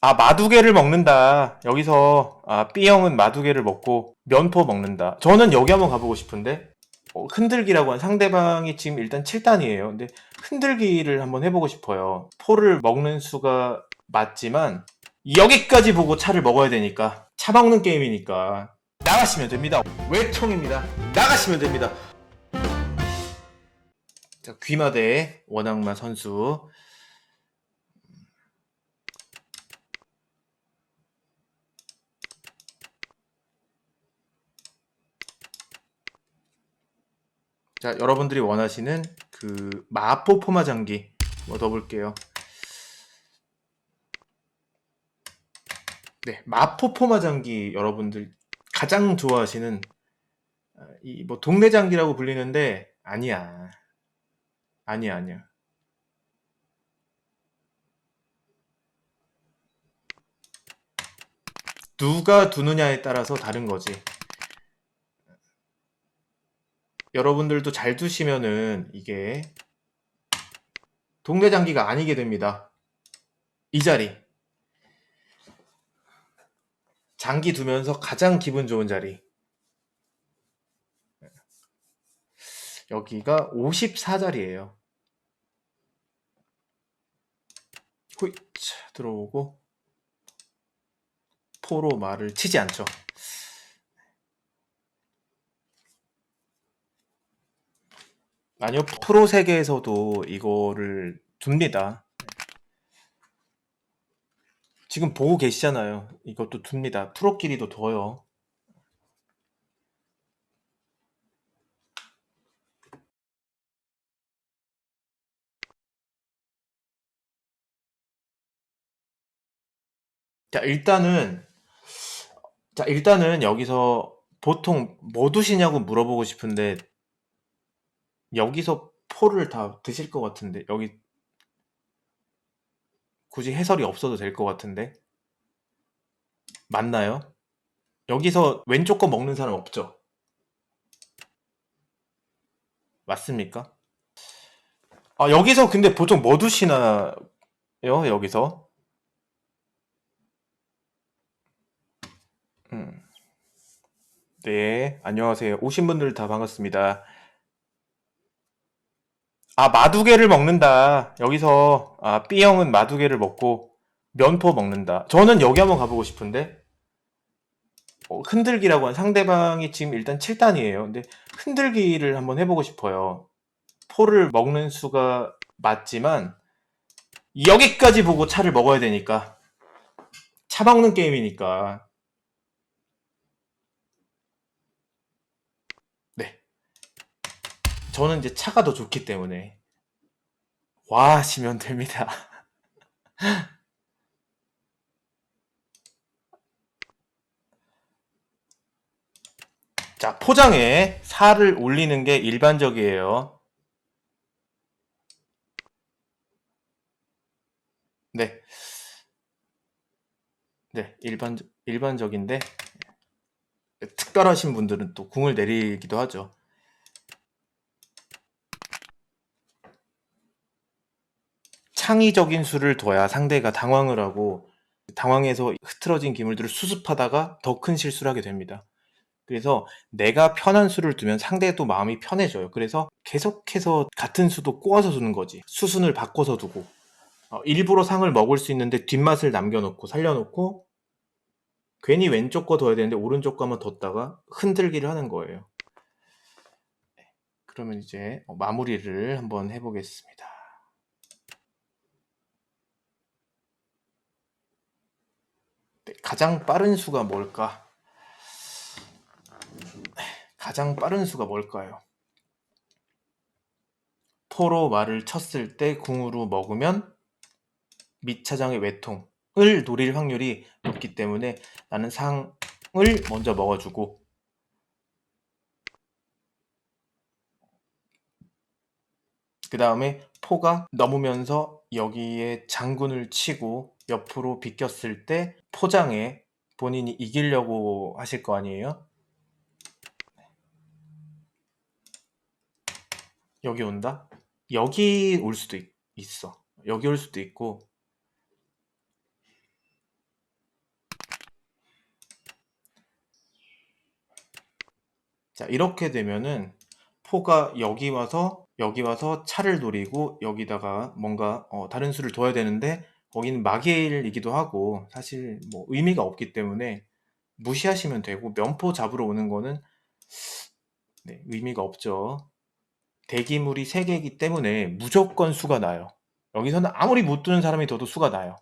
아, 마두개를 먹는다. 여기서, 아, B형은 마두개를 먹고 면포 먹는다. 저는 여기 한번 가보고 싶은데, 어, 흔들기라고 한 상대방이 지금 일단 7단이에요. 근데 흔들기를 한번 해보고 싶어요. 포를 먹는 수가 맞지만, 여기까지 보고 차를 먹어야 되니까, 차 먹는 게임이니까, 나가시면 됩니다. 외통입니다. 나가시면 됩니다. 자, 귀마대 원악마 선수. 자, 여러분들이 원하시는 그 마포 포마 장기 뭐 넣어볼게요. 네, 마포 포마 장기 여러분들 가장 좋아하시는 이 뭐 동네 장기라고 불리는데 아니야, 아니야, 아니야. 누가 두느냐에 따라서 다른 거지. 여러분들도 잘 두시면은 이게 동네 장기가 아니게 됩니다. 이 자리. 장기 두면서 가장 기분 좋은 자리. 여기가 54자리예요. 호이 차, 들어오고 포로 말을 치지 않죠. 아니요, 프로 세계에서도 이거를 둡니다. 지금 보고 계시잖아요. 이것도 둡니다. 프로끼리도 둬요. 자, 일단은, 자, 일단은 여기서 보통 뭐 두시냐고 물어보고 싶은데, 여기서 포를 다 드실 것 같은데, 여기 굳이 해설이 없어도 될 것 같은데, 맞나요? 여기서 왼쪽 거 먹는 사람 없죠? 맞습니까? 아, 여기서 근데 보통 뭐 두시나요? 여기서? 음. 네, 안녕하세요. 오신 분들 다 반갑습니다. 아, 마두개를 먹는다. 여기서, 아, B형은 마두개를 먹고 면포 먹는다. 저는 여기 한번 가보고 싶은데, 어, 흔들기라고 한 상대방이 지금 일단 7단이에요. 근데 흔들기를 한번 해보고 싶어요. 포를 먹는 수가 맞지만, 여기까지 보고 차를 먹어야 되니까. 차 먹는 게임이니까. 네. 저는 이제 차가 더 좋기 때문에. 와 하시면 됩니다. 자, 포장에 살을 올리는 게 일반적이에요. 네. 네, 일반, 일반적인데, 특별하신 분들은 또 궁을 내리기도 하죠. 창의적인 수를 둬야 상대가 당황을 하고, 당황해서 흐트러진 기물들을 수습하다가 더 큰 실수를 하게 됩니다. 그래서 내가 편한 수를 두면 상대도 마음이 편해져요. 그래서 계속해서 같은 수도 꼬아서 두는 거지. 수순을 바꿔서 두고. 어, 일부러 상을 먹을 수 있는데 뒷맛을 남겨놓고 살려놓고 괜히 왼쪽 거 둬야 되는데 오른쪽 거만 뒀다가 흔들기를 하는 거예요. 네, 그러면 이제 어, 마무리를 한번 해보겠습니다. 가장 빠른 수가 뭘까? 가장 빠른 수가 뭘까요? 포로 말을 쳤을 때 궁으로 먹으면 밑차장의 외통을 노릴 확률이 높기 때문에 나는 상을 먼저 먹어주고 그 다음에 포가 넘으면서 여기에 장군을 치고 옆으로 비꼈을 때 포장에 본인이 이기려고 하실 거 아니에요? 여기 온다? 여기 올 수도 있, 있어. 여기 올 수도 있고. 자, 이렇게 되면은 포가 여기 와서 여기 와서 차를 노리고 여기다가 뭔가 어, 다른 수를 둬야 되는데 거기는 마길이기도 하고 사실 뭐 의미가 없기 때문에 무시하시면 되고 면포 잡으러 오는 거는 네, 의미가 없죠. 대기물이 3개이기 때문에 무조건 수가 나요. 여기서는 아무리 못 두는 사람이 둬도 수가 나요.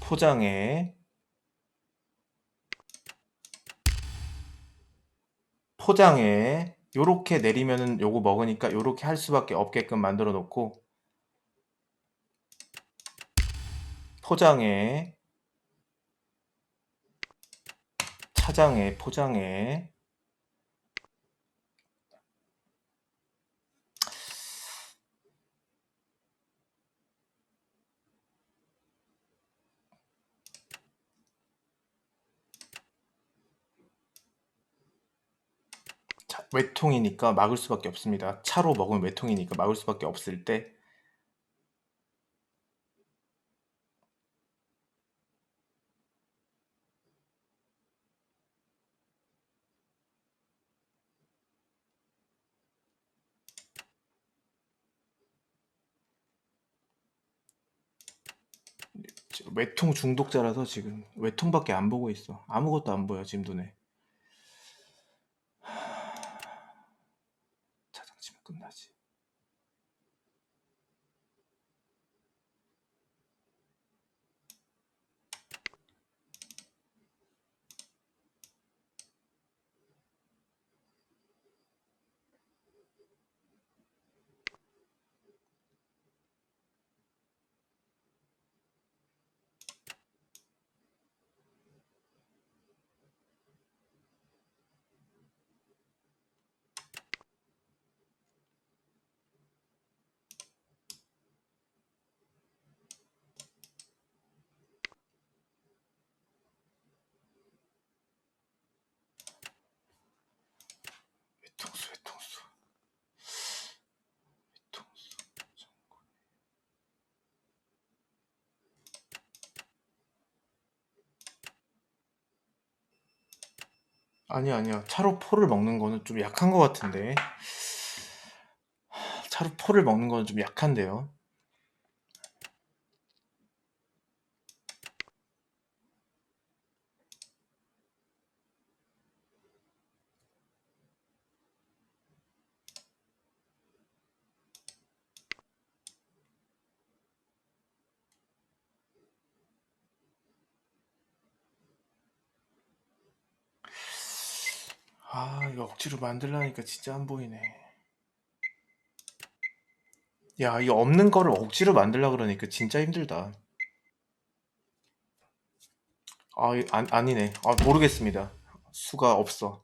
포장해. 포장해. 요렇게 내리면은 요거 먹으니까 요렇게 할 수밖에 없게끔 만들어 놓고 포장해. 차장해, 포장해. 자, 외통이니까 막을 수밖에 없습니다. 차로 먹으면 외통이니까 막을 수밖에 없을 때 외통 중독자라서 지금 외통밖에 안 보고 있어. 아무것도 안 보여 지금 눈에. 차장 치면 끝나지. 외통수, 외통수. 외통수. 아니야, 아니야. 차로 포를 먹는 거는 좀 약한 것 같은데. 차로 포를 먹는 거는 좀 약한데요. 아, 이거 억지로 만들라니까 진짜 안 보이네. 야, 이거 없는 거를 억지로 만들라 그러니까 진짜 힘들다. 아, 이- 안, 아니네. 아, 모르겠습니다. 수가 없어.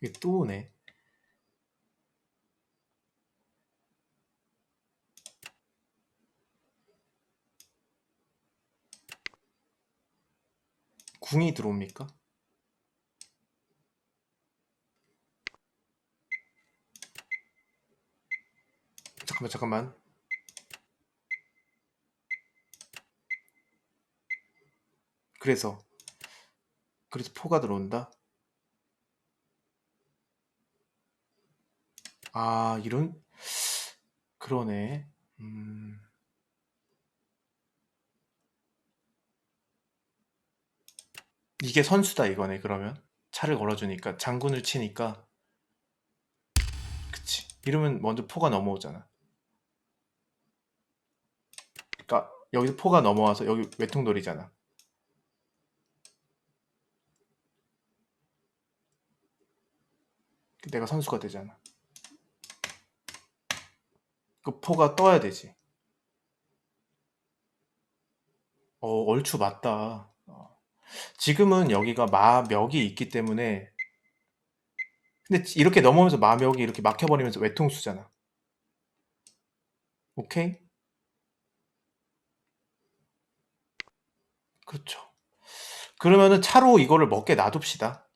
이게 또 오네. 궁이 들어옵니까? 잠깐만, 잠깐만. 그래서, 그래서 포가 들어온다? 아, 이런, 그러네. 음, 이게 선수다, 이거네, 그러면. 차를 걸어주니까, 장군을 치니까, 그치. 이러면 먼저 포가 넘어오잖아. 그러니까, 여기서 포가 넘어와서 여기 외통돌이잖아. 내가 선수가 되잖아. 그 포가 떠야 되지. 어, 얼추 맞다. 어. 지금은 여기가 마멱이 있기 때문에 근데 이렇게 넘어오면서 마멱이 이렇게 막혀버리면서 외통수잖아. 오케이? 그렇죠. 그러면은 차로 이거를 먹게 놔둡시다.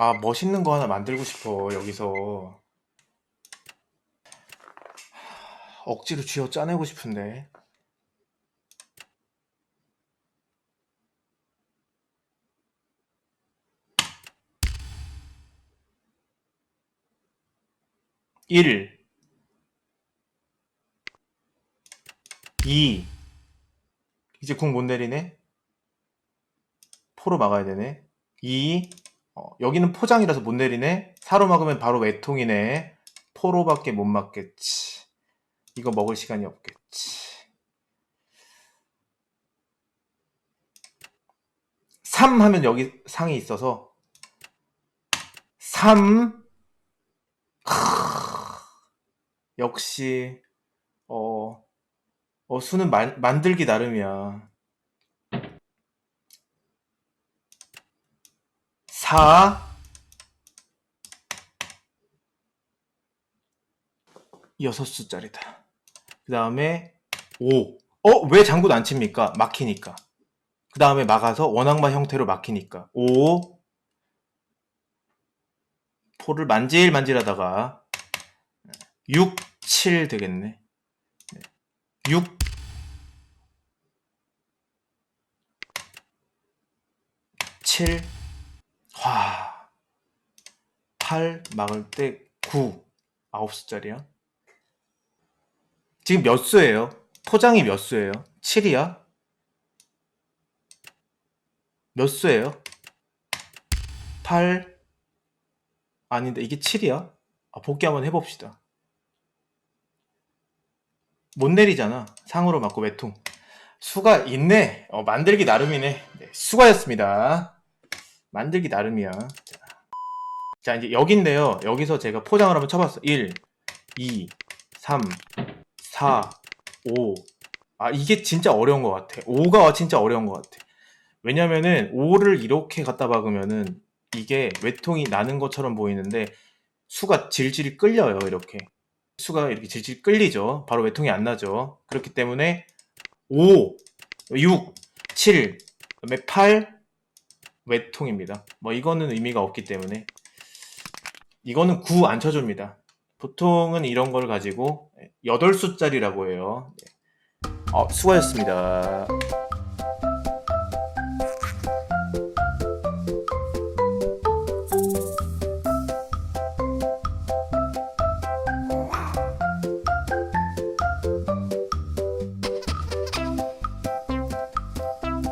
아, 멋있는 거 하나 만들고 싶어, 여기서. 억지로 쥐어 짜내고 싶은데. 일, 이. 이제 궁 못 내리네? 포로 막아야 되네. 2. 어, 여기는 포장이라서 못 내리네. 4로 막으면 바로 외통이네. 포로밖에 못 막겠지. 이거 먹을 시간이 없겠지. 3 하면 여기 상이 있어서 3 역시 어, 어 수는 만, 만들기 나름이야. 4 여섯 수짜리다. 그 다음에 5. 어? 왜 장군 안 칩니까? 막히니까. 그 다음에 막아서 원악마 형태로 막히니까. 5. 포를 만질만질하다가 6, 7 되겠네. 6, 7, 와. 8 막을 때 9. 9수짜리야. 지금 몇 수예요? 포장이 몇 수예요? 7이야? 몇 수예요? 8 아닌데 이게 7이야? 아, 복귀 한번 해봅시다. 못 내리잖아. 상으로 맞고 외통. 수가 있네. 어, 만들기 나름이네. 네, 수고하셨습니다. 만들기 나름이야. 자, 자, 이제 여기인데요. 여기서 제가 포장을 한번 쳐봤어. 1, 2, 3, 4, 5. 아, 이게 진짜 어려운 것 같아. 5가 진짜 어려운 것 같아. 왜냐면은 5를 이렇게 갖다 박으면은 이게 외통이 나는 것처럼 보이는데 수가 질질 끌려요, 이렇게. 수가 이렇게 질질 끌리죠. 바로 외통이 안 나죠. 그렇기 때문에 5, 6, 7, 그다음에 8 외통입니다. 뭐 이거는 의미가 없기 때문에 이거는 9 안 쳐줍니다. 보통은 이런 걸 가지고 8수짜리라고 해요. 어, 수고하셨습니다.